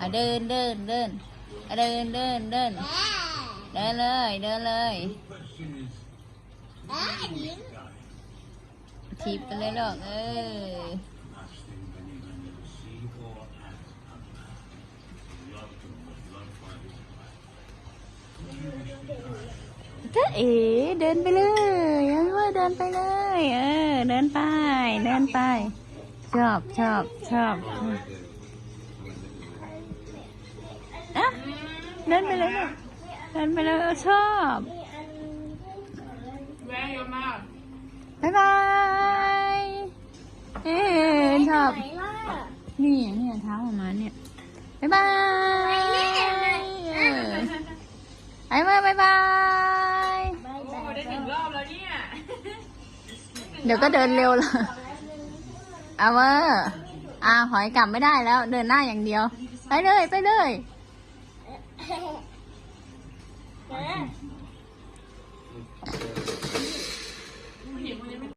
อะเดินเดินเดินอะเดินเดินเดินเดินเลยเดินเลยทีบไปเลยลูกเออเจ๊เอ๋เดินไปเลยเออเดินไปเลย เออ เดินไป เดินไป ชอบชอบชอบ เดินไปเลยลูกเดินไปเลยเออชอบแม่เยอะมากบ๊ายบายเอ๊ชอบนี่เนี่ยเท้าออกมาเนี่ยบ๊ายบายเออไปมาบ๊ายบายโอ้ได้หนึ่งรอบแล้วเนี่ย เดี๋ยวก็เดินเร็วละเอาเวอร์อ่าหอยกลับไม่ได้แล้ว เดินหน้าอย่างเดียว ไปเลย ไปเลย